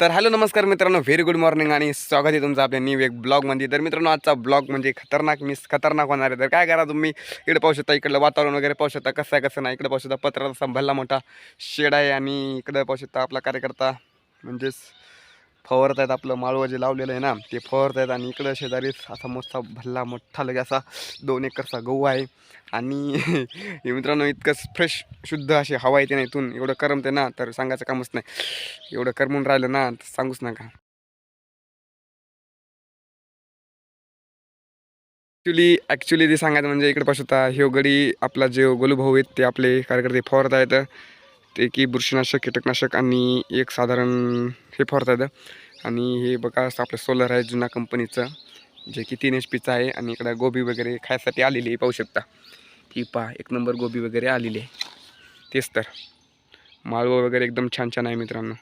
तर हॅलो नमस्कार मित्रांनो. व्हेरी गुड मॉर्निंग आणि स्वागत आहे तुमचं आपल्या न्यू एक ब्लॉगमध्ये तर मित्रांनो आजचा ब्लॉग म्हणजे खतरनाक मिस खतरनाक होणार आहे. तर काय करा तुम्ही? इकडे पाहू शकता इकडलं वातावरण वगैरे पाहू शकता. कसं आहे कसं नाही? इकडे पाहू शकता पत्राचा असा भल्ला मोठा शेड आहे आणि इकडे पाहू शकता आपला कार्यकर्ता म्हणजेच फवारत आहेत आपलं माळवं जे लावलेलं आहे ना ते फवारत आहेत. आणि इकडं शेजारी असा मोठा भल्ला मोठा लगे असा दोन एकरचा गहू आहे. आणि मित्रांनो इतकं फ्रेश शुद्ध अशी हवा येते ना इथून. एवढं करमते ना तर सांगायचं कामच नाही. एवढं करमून राहिलं ना तर सांगूच नका. ॲक्च्युली ॲक्च्युली ते सांगायचं म्हणजे इकडे पासून आता हे गडी आपला जे गोलूभाऊ आहेत ते आपले कार्यकर्ते फवारत आहेत. ते की बुरशीनाशक कीटकनाशक आणि एक साधारण हे फवारतात आणि हे बघा असं आपलं सोलर आहे जुना कंपनीचं जे की तीन एच पीचं आहे आणि इकडं गोबी वगैरे खायसाठी आलेली आहे पाहू शकता. ही पहा एक नंबर गोबी वगैरे आलेली आहे. तेच तर. माळवं वगैरे एकदम छान छान आहे मित्रांनो.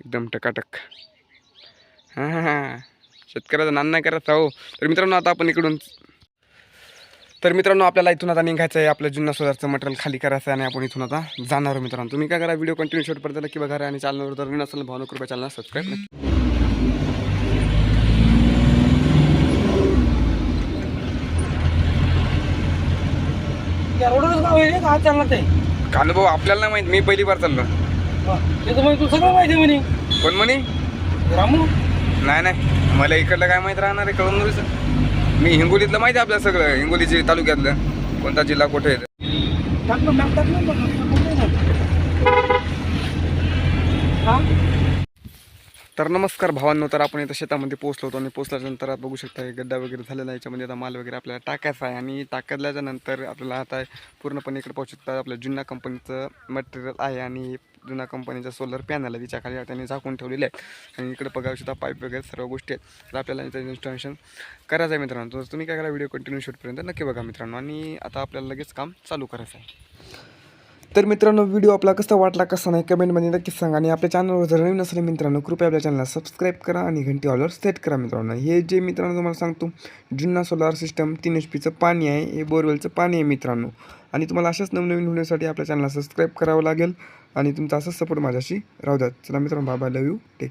एकदम टकाटक. हां हां हां. शेतकऱ्याचा नान करत आहो. तर मित्रांनो आता आपण इकडून तर मित्रांनो आपल्याला इथून आता निघायचं आहे आपलं जुन्ना सोलारचं मटेरियल खाली करायचं आहे आणि आपण इथून आता जाणार आहोत मित्रांनो. तुम्ही काय करा व्हिडिओ कंटिन्यू शॉर्टपर्यंत नक्की बघा आणि चॅनलवर जर नवीन असेल भावना कृपया चॅनल सबस्क्राईब नक्की काल भाऊ आपल्याला नाही माहीत मी पहिली बार चाललो. तू सगळं माहिती म्हणे. कोण म्हणे? रामू? नाही नाही. मला इकडलं काय माहीत राहणार आहे कळून मी हिंगोलीतलं माहिती आहे आपल्याला सगळं हिंगोलीचे तालुक्यातलं. कोणता जिल्हा कुठे आहे टाकलं मॅप टाकलं बघ, कुठे आहे ना? हा? तर नमस्कार भावांनो तर आपण इथं शेतामध्ये पोहोचलो होतो आणि पोचल्यानंतर आता बघू शकता हे गड्डा वगैरे झालेला आहे. याच्यामध्ये आता माल वगैरे आपल्याला टाकायचा आहे आणि टाकल्याच्या नंतर आपल्याला आता पूर्णपणे इकडे पाहू शकता आपल्या जुन्या कंपनीचं मटेरियल आहे आणि जुन्या कंपनीचा सोलर पॅनल आहे तिच्या खाली त्यांनी झाकून ठेवलेले आहे आणि इकडे बघा सुद्धा पाईप वगैरे सर्व गोष्टी आहेत. तर आपल्याला त्याचं इन्स्टॉलेशन करायचं आहे मित्रांनो. तर तुम्ही काय करा व्हिडिओ कंटिन्यू शूटपर्यंत नक्की बघा मित्रांनो. आणि आता आपल्याला लगेच काम चालू करायचं आहे. तर मित्रांनो व्हिडिओ आपला कसा वाटला कसा नाही कमेंटमध्ये नक्कीच सांगा. आणि आपल्या चॅनलवर जर नवीन असेल मित्रांनो कृपया आपल्या चॅनलला सबस्क्राईब करा आणि घंटी ऑलवर सेट करा मित्रांनो. हे जे मित्रांनो तुम्हाला सांगतो जुन्ना सोलार सिस्टम तीन एच पीचं पाणी आहे हे बोरवेलचं पाणी आहे मित्रांनो. आणि तुम्हाला अशाच नवनवीन होण्यासाठी आपल्या चॅनलला सबस्क्राईब करावं लागेल. आणि तुमचा असाच सपोर्ट माझ्याशी राहू द्या. चला मित्रांनो बाबा लव यू टेक